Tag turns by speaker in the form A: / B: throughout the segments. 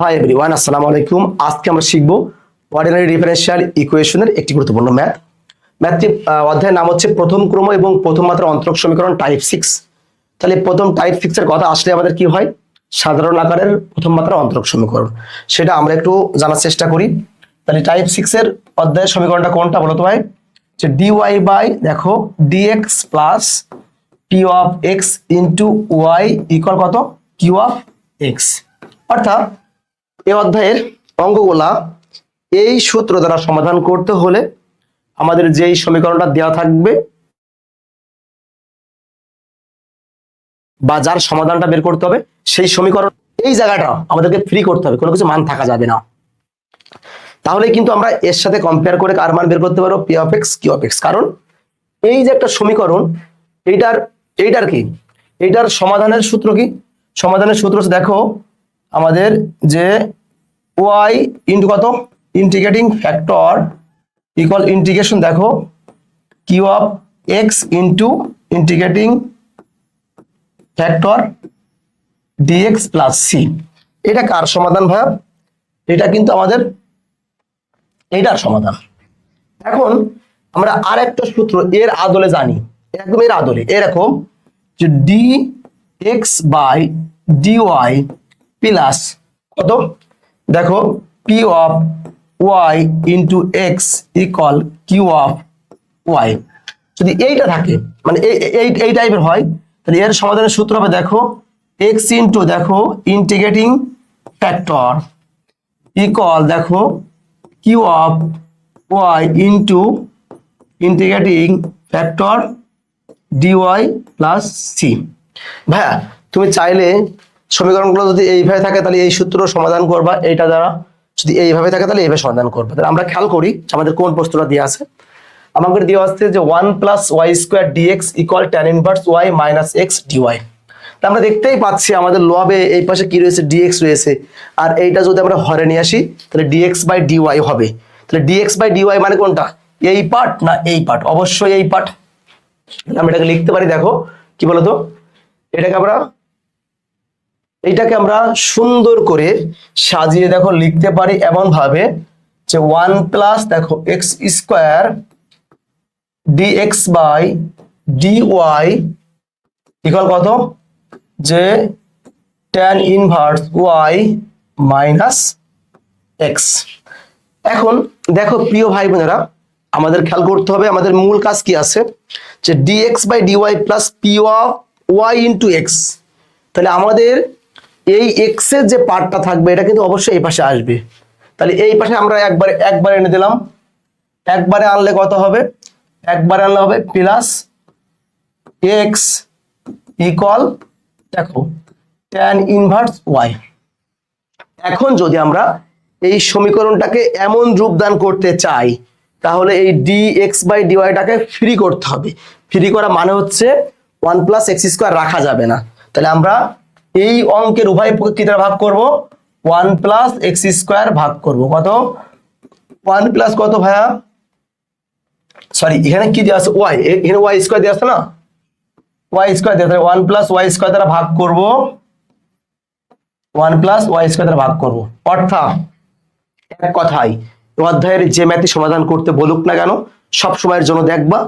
A: Hi everyone আসসালামু আলাইকুম আজকে আমরা শিখব অর্ডিনারি ডিফারেন্সিয়াল ইকুয়েশনের একটি গুরুত্বপূর্ণ ম্যাথ ম্যাথটি অধ্যায়ের নাম হচ্ছে প্রথম ক্রম এবং প্রথম মাত্রা অন্তরক সমীকরণ টাইপ সিক্স তাহলে প্রথম টাইপ সিক্স এর কথা আসলে আমাদের কি হয়? সাধারণ আকারের প্রথম মাত্রা অন্তরক সমীকরণ। সেটা আমরা একটু জানার চেষ্টা করি। তাহলে টাইপ সিক্স এর অধ্যায়ের সমীকরণটা কোনটা বলতো ভাই? যে ডিওয়াই বাই দেখো D X plus P of X into Y equal কত? কিউ অফ এক্স অর্থাৎ এই অধ্যায়ের অঙ্কগুলা এই সূত্র দ্বারা সমাধান করতে হলে আমাদের যেই সমীকরণটা দেওয়া থাকবে বা যার সমাধানটা বের করতে হবে, সেই সমীকরণ এই জায়গাটা আমাদেরকে ফ্রি করতে হবে, কোনো কিছু মান থাকা যাবে না। তাহলে কিন্তু আমরা এর সাথে কম্পেয়ার করে কার মান বের করতে পারব P of X Q of X কারণ এই যে একটা সমীকরণ, এইটার এইটার কি? এইটার সমাধানের সূত্র কি? সমাধানের সূত্র দেখো, আমাদের যে ওয়াই ইন্টু কত? ইন্টিগ্রেটিং ফ্যাক্টর ইকুয়াল ইন্টিগ্রেশন দেখো Q of X into integrating factor D X plus C এটা কার সমাধান ভাইয়া? এটা কিন্তু আমাদের এইটার সমাধান। এখন আমরা আর একটা সূত্র এর আদলে জানি, একদম এর আদলে। এরকম যে D X by D Y plus কত? দেখো P of Y into X equal Q of Y যদি এইটা থাকে মানে এই এই টাইপের হয়, তাহলে এর সমাধানের সূত্র হবে দেখো এক্স ইন্টু দেখো ইন্টিগ্রেটিং ফ্যাক্টর ইকুয়াল দেখো Q of Y into integrating factor D Y plus C ভাইয়া, তুমি চাইলে সমীকরণগুলো যদি এইভাবে থাকে, তাহলে এই সূত্র সমাধান করবা। এইটা দ্বারা যদি এইভাবে থাকে, তাহলে এইভাবে সমাধান করবা। তাহলে আমরা খেয়াল করি আমাদের কোন প্রশ্নটা দিয়ে আছে। আমাদের দেওয়া আসছে যে one plus Y square D X equal tan inverse Y minus X D Y আমরা দেখতেই পাচ্ছি আমাদের লবে এই পাশে কি রয়েছে? ডিএক্স রয়েছে। আর এইটা যদি আমরা হরে নিয়ে আসি, তাহলে ডিএক্স বাই ডিওয়াই হবে। তাহলে ডিএক্স বাই ডিওয়াই মানে কোনটা? এই পার্ট না এই পার্ট অবশ্যই এই পার্ট আমরা এটাকে লিখতে পারি, দেখো। কি বলতো? এটাকে আমরা এইটাকে আমরা সুন্দর করে সাজিয়ে দেখো, লিখতে পারি এমন ভাবে যে ওয়ান প্লাস দেখো X square D X by D Y equal কত? যে tan inverse Y minus X এখন দেখো, প্রিয় ভাই বোনেরা, আমাদের খেয়াল করতে হবে, আমাদের মূল কাজ কি আছে? যে D X by D Y plus P Y into X তাহলে আমাদের এই এক্সের যে পার্টটা থাকবে, এটা কিন্তু অবশ্যই এই পাশে আসবে। তাহলে এই পাশে আমরা একবারে, একবার এনে দিলাম। একবারে আনলে কত হবে? একবারে আনলে হবে প্লাস এক্স ইকল দেখো ট্যান ইনভার্স ওয়াই এখন যদি আমরা এই সমীকরণটাকে এমন রূপদান করতে চাই, তাহলে এই ডি এক্স বাই ডিওয়াইটাকে ফ্রি করতে হবে। ফ্রি করা মানে হচ্ছে ওয়ান প্লাস এক্স স্কোয়ার রাখা যাবে না। তাহলে আমরা এই অঙ্কের উভয় পক্ষে দ্বারা ভাগ করব? ওয়ান প্লাস এক্স স্কোয়ার ভাগ করব। কত? ওয়ান প্লাস কত ভাইয়া? সরি, এখানে কি দেওয়া আছে? ওয়াই। এখানে ওয়াই স্কোয়ার দেওয়া আছে না? ওয়াই স্কোয়ার দেওয়া ওয়ান প্লাস ওয়াই স্কোয়ার দ্বারা ভাগ করব। ওয়ান প্লাস ওয়াই স্কোয়ার দ্বারা ভাগ করব। অর্থাৎ, এক কথাই অধ্যায়ের যে ম্যাথই সমাধান করতে বলুক না কেন, সব সময়ের জন্য দেখবা,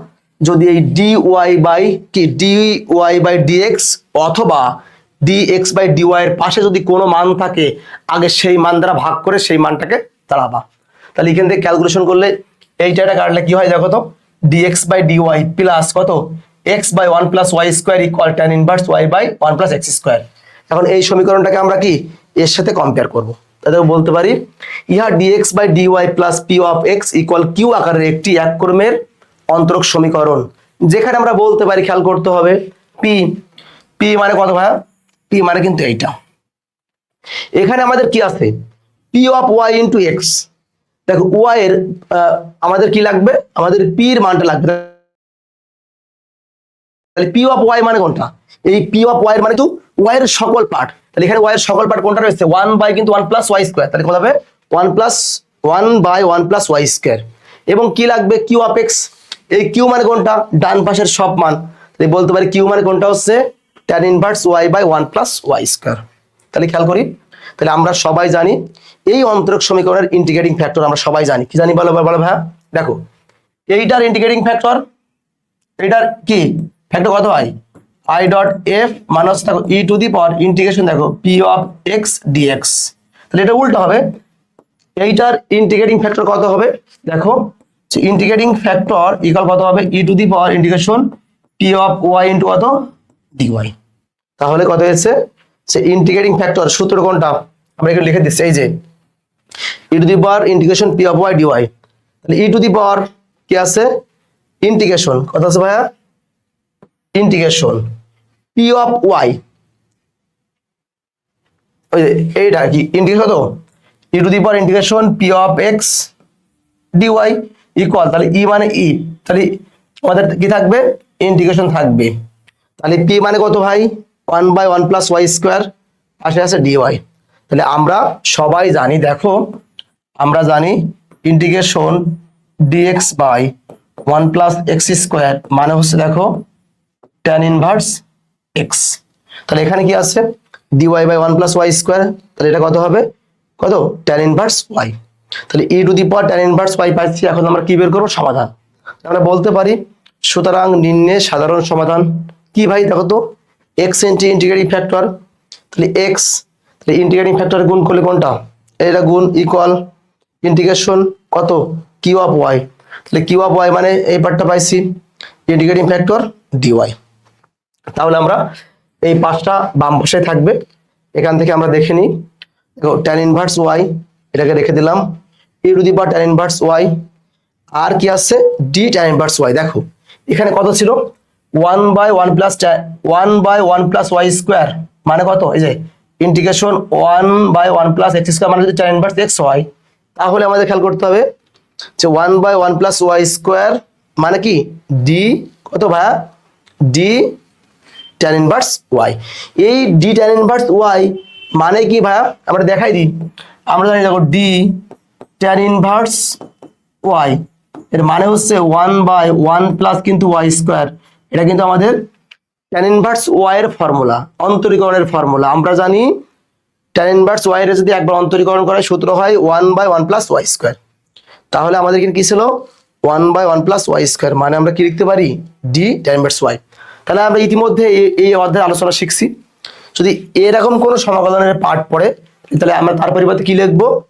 A: যদি এই ডি ওয়াই বাই কি? D Y by D X অথবা D X by D Y এর পাশে যদি কোনো মান থাকে, আগে সেই মান দ্বারা ভাগ করে সেই মানটাকে দাঁড়াবা তাহলে এখান থেকে ক্যালকুলেশন করলে এইটা এটা কাটলে কি হয় দেখো তো? D X by D Y plus কত? X by one plus Y square equal tan inverse Y by one plus X square এখন এই সমীকরণটাকে আমরা কি? এর সাথে কম্পেয়ার করব। তাহলে বলতে পারি, ইহা D X by D Y plus P of X equal Q আকারের একটি এক ক্রমের অন্তরক সমীকরণ। যেখানে আমরা বলতে পারি, খেয়াল করতে হবে পি পি মানে কত ভাইয়া? পি মানে কিন্তু এইটা। এখানে আমাদের কি আছে? P of Y into X দেখো ওয়াই এর আমাদের কি লাগবে? আমাদের পি এর মানটা লাগবে। তাহলে পি অফ ওয়াই মানে কোনটা? এই পি অফ ওয়াই মানে তো ওয়াই এর সকল পার্ট তাহলে এখানে ওয়াই এর সকল পার্ট কোনটা রয়েছে? ওয়ান বাই কিন্তু ওয়ান প্লাস ওয়াই স্কোয়ার তাহলে কত হবে? One plus one by one plus Y square এবং কি লাগবে? কিউ অফ এক্স এই কিউ মানে কোনটা? ডান পাশের সব মান। বলতে পারি কিউ মানে কোনটা হচ্ছে? Tan inverse Y by one plus Y square তাহলে খেয়াল করি, তাহলে আমরা সবাই জানি, এই অন্তরক সমীকরণের ইন্টিগ্রেটিং ফ্যাক্টর আমরা সবাই জানি। কি জানি বলো বলো ভাইয়া? দেখো, এইটার ইন্টিগ্রেটিং ফ্যাক্টর এইটার কি? ফ্যাক্টর কত হয়? আই ডট এফ মাইনাস দেখো E to the power integration দেখো পি অফ এক্স ডিএক্স তাহলে এটা উল্টো হবে। এইটার ইন্টিগ্রেটিং ফ্যাক্টর কত হবে? দেখো ইন্টিগ্রেটিং ফ্যাক্টর ইকাল কত হবে? E to the power integration P of Y into কত? ডিওয়াই তাহলে কত হয়েছে? সে ইন্টিগ্রেটিং ফ্যাক্টর সূত্র কোনটা? আমরা এখানে লিখে দিচ্ছি, এই যে E to the power integration P of Y DY তাহলে ই টু দি পাওয়ার কি আছে? ইন্টিগ্রেশন কত আছে ভাইয়া? ইন্টিগ্রেশন পি অফ ওয়াই ওই এইটা কি? ইন্টিগ্রেশন কত? E to the power integration P of X DY equal তাহলে ই মানে ই তাহলে আমাদের কি থাকবে? ইন্টিগ্রেশন থাকবে। তাহলে পি মানে কত ভাই? One by one plus Y square, পাশে আছে ডিওয়াই তাহলে আমরা সবাই জানি, দেখো, আমরা জানি integration DX by one plus X square মানে হচ্ছে দেখো ট্যান ইনভার্স এক্স তাহলে এখানে কি আছে? DY by one plus Y square তাহলে এটা কত হবে? কত? ট্যান ইনভার্স ওয়াই তাহলে E to the power tan inverse Y পাচ্ছি, এখন আমরা কি বের করব? সমাধান। আমরা বলতে পারি, সুতরাং নিম্নে সাধারণ সমাধান। কি ভাই, দেখো তো এক্স ইন্টি ইন্টিগ্রেটিং ফ্যাক্টর তাহলে এক্স তাহলে ইন্টিগ্রেটিং ফ্যাক্টর গুণ করলে কোনটা? এটা গুণ ইকুয়াল ইন্টিগ্রেশন কত? কিউ অফ ওয়াই তাহলে কিউ অফ ওয়াই মানে এই পার্টটা পাইছি ইন্টিগ্রেটিং ফ্যাক্টর ডিওয়াই তাহলে আমরা এই পাঁচটা বাম পাশে থাকবে, এখান থেকে আমরা দেখে নিই। ট্যান ইনভার্স ওয়াই এটাকে রেখে দিলাম। E to the power tan inverse Y আর কি আছে? ডি ট্যান ইনভার্স ওয়াই দেখো। এখানে কত ছিল? One by one plus one by one plus Y square মানে কত? এই যে integration one by one plus X square মানে যদি ট্যান ইনভার্স এক্স ওয়াই তাহলে আমাদের খেয়াল করতে হবে যে one by one plus Y square মানে কি? ডি কত ভাইয়া? ডি ট্যান ইনভার্স ওয়াই এই ডি ট্যান ইনভার্স ওয়াই মানে কি ভাইয়া? আমরা দেখাই দিই। আমরা জানি দেখো ডি ট্যান ইনভার্স ওয়াই এর মানে হচ্ছে ওয়ান বাই ওয়ান প্লাস কিন্তু ওয়াই স্কোয়ার। এটা কিন্তু আমাদের ট্যান ইনভার্স ওয়াই এর ফর্মুলা অন্তরীকরণের ফর্মুলা আমরা জানি ট্যান ইনভার্স ওয়াই এর যদি একবার অন্তরীকরণ করা সূত্র হয় one by one plus Y square তাহলে আমাদের এখানে কি ছিল? One by one plus Y square মানে আমরা কি লিখতে পারি? ডি ট্যান ইনভার্স ওয়াই তাহলে আমরা ইতিমধ্যে এই- অধ্যায়ে আলোচনা শিখছি। যদি এরকম কোনো সমাকলনের পার্ট পড়ে, তাহলে আমরা তার পরিবর্তে কি লিখব?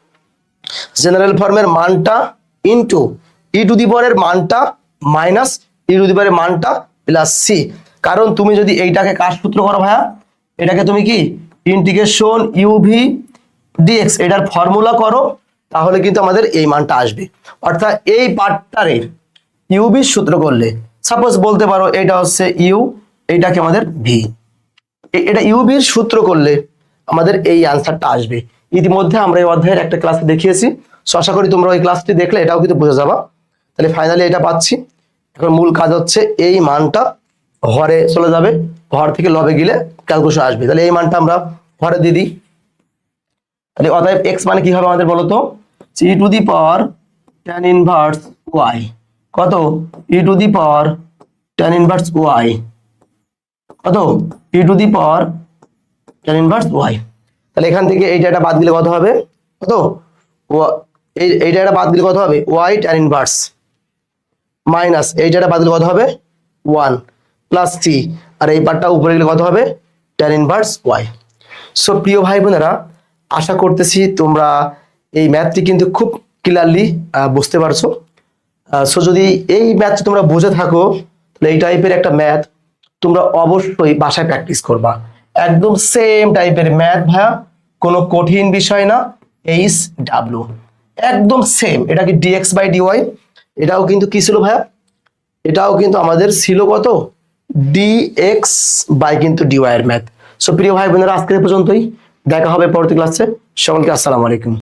A: জেনারেল ফর্মের মানটা ইনটু ই টু দি মানটা মাইনাস ই টু দি মানটা প্লাস সি কারণ তুমি যদি এইটাকে কাজ সূত্র করো ভাইয়া এটাকে তুমি কি? ইন্টিগ্রেশন ইউভি ডিএক্স এটার ফর্মুলা করো তাহলে কিন্তু আমাদের এই মানটা আসবে। অর্থাৎ এই পার্টটারে ইউবির সূত্র করলে সাপোজ বলতে পারো এটা হচ্ছে ইউ এইটাকে আমাদের ভি এটা ইউবির সূত্র করলে আমাদের এই আনসারটা আসবে। ইতিমধ্যে আমরা এই অধ্যায়ের একটা ক্লাস দেখিয়েছি। So, আশা করি তোমরা ওই ক্লাসটি দেখলে এটাও কিন্তু বুঝে যাবা। তাহলে ফাইনালি এটা পাচ্ছি। এখন মূল কাজ হচ্ছে এই মানটা হরে চলে যাবে, হর থেকে লবে গেলে ক্যালকুলেশন আসবে। তাহলে এই মানটা আমরা হরে দিয়ে দিই। তাহলে অতএব এক্স মানে কি হবে আমাদের বলতো E to the power tan inverse Y কত? E to the power tan inverse Y কত? E to the power tan inverse Y তাহলে এখান থেকে এই জায়গাটা বাদ দিলে কত হবে? কত? ওয়া- এই এই জায়গাটা বাদ দিলে কত হবে? ওয়াই ট্যান ইনভার্স মাইনাস এই জায়গাটা বাদ দিলে কত হবে? ওয়ান প্লাস সি আর এই পার্টটা উপরে গেলে কত হবে? ট্যান ইনভার্স ওয়াই সো প্রিয় ভাই বোনেরা, আশা করতেছি তোমরা এই ম্যাথটি কিন্তু খুব ক্লিয়ারলি বুঝতে পারছ। সো যদি এই ম্যাথ তোমরা বুঝে থাকো, তাহলে এই টাইপের একটা ম্যাথ তোমরা অবশ্যই বাসায় প্র্যাকটিস করবা। একদম সেম টাইপের ম্যাথ ভাইয়া, কোনো কঠিন বিষয় না এইচ ডাব্লু একদম সেম এটা কি ডিএক্স বাই ডিওয়াই এটাও কিন্তু কি ছিল ভাইয়া? এটাও কিন্তু আমাদের ছিল কত? ডি এক্স বাই কিন্তু ডিওয়াই এর ম্যাথ সো প্রিয় ভাই বোনেরা আজকের পর্যন্তই। দেখা হবে পরবর্তী ক্লাসে সকলকে আসসালামু আলাইকুম।